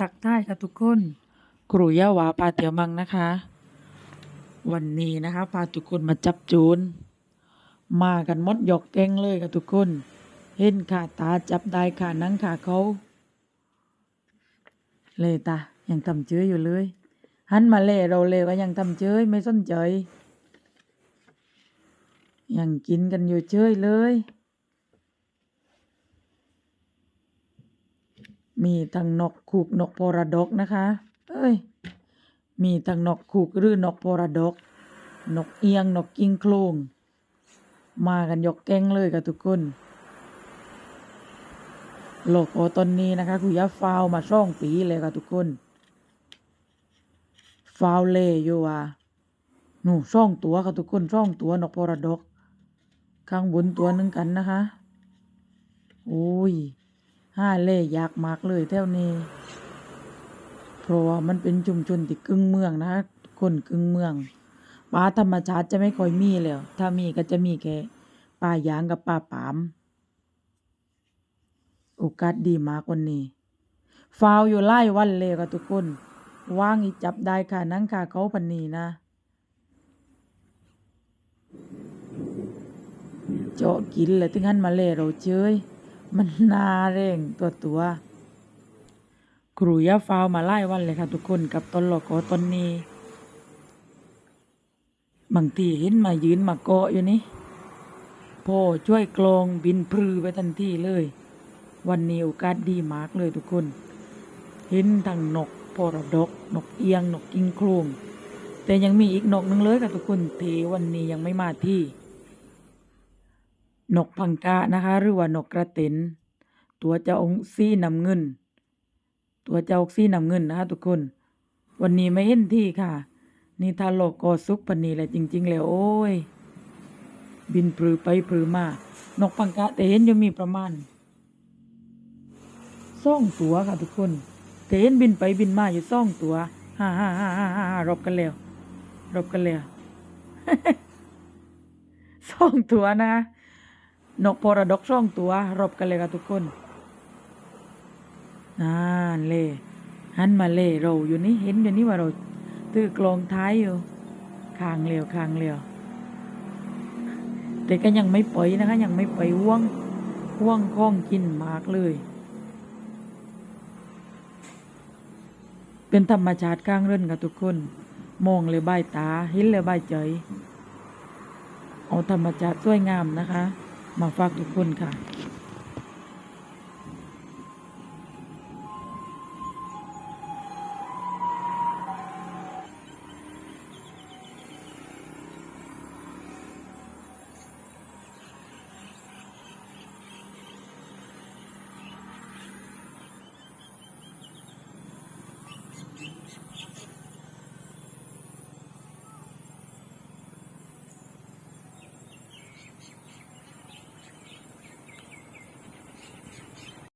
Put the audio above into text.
ตักได้ค่ะทุกคนครูย่าวาปาเตียวมังนะคะ วันนี้นะคะพาทุกคนมาจับจูน มากันมดหยอกแกงเลยค่ะทุกคน เห็นขาตาจับได้ขานังขาเขา เลยตายังทำเจออยู่เลย หันมาเล่เราเลยก็ยังทำเจยไม่สนใจยังกินกันอยู่เฉยเลย มีทั้งนกคูกนกโพระดกนะคะ เอ้ย มีทั้งนกคูกหรือนกโพระดก นกเอียงนกกิ้งโคลงมากันยกแก๊งเลยกับทุกคนโลกโอตอนนี้นะคะคุยาฟาวมาช่องปีเลยค่ะทุกคนฟาวเล่อยู่อะหนูช่องตัวค่ะทุกคนช่องตัวนกโพระดกข้างบนตัวหนึงกันนะคะ โอ้ย ห้าเล่ยากมากเลยแถวนี้เพราะว่ามันเป็นชุมชนที่กึ่งเมืองนะคนกึ่งเมืองป่าธรรมชาติจะไม่ค่อยมีแล้ว ถ้ามีก็จะมีแค่ป่ายางกับป่าปาม โอกาสดีมากวันนี้ฟาวอยู่ไล่วันเลยค่ะทุกคนว่างอีจับได้ค่ะนั่งค่ะเขาพันนีนะ เจาะกินเลยถึงหันมาเล่เราเจย มันนาเร่งตัวตัวครูยาฟาวมาไล่วันเลยค่ะทุกคนกับตอนหลอกอตอนนี้บางทีเห็นมายืนมาเกาะอยู่นี่พ่อช่วยกลองบินพลือไปทันทีเลย วันนี้โอกาสดีมากเลยทุกคน เห็นทั้งนกพอระดกนกเอียงนกกิ้งโครงแต่ยังมีอีกนกหนึงเลยค่ะทุกคนเทวันนี้ยังไม่มาที่ นกพังกานะคะ หรือว่านกกระเต็นตัวเจ้าองค์สีน้ำเงิน ตัวเจ้าองค์สีน้ำเงินนะคะทุกคน วันนี้ไม่เห็นที่ค่ะ นี่ถ้าโลกกอซุกปนีแหละจริง ๆ แล้วโอ้ย บินปลือไปปลือมานกพังกาแต่เห็นยังมีประมาณสองตัวค่ะทุกคนแต่เห็นบินไปบินมาอยู่สองตัวฮ่าฮ่าฮ่าฮ่าฮ่ารบกันแล้วรบกันแล้วสองตัวนะ นกพอระดกสองตัวรบกันเลยค่ะทุกคนนั่นเลยหันมาเล่เราอยู่นี่เห็นอยู่นี่ว่าเราตื้อกลองท้ายอยู่คางเร็วคางเร็วแต่ก็ยังไม่ปล่อยนะคะ ยังไม่ปล่อยว่วงว่วงข้องกินมากเลย เป็นธรรมชาติข้างเรื่นกับทุกคน มองเลยใบาตาเห็นเลยใบใจเอาธรรมชาติสวยงามนะคะ มาฝากทุกคนค่ะ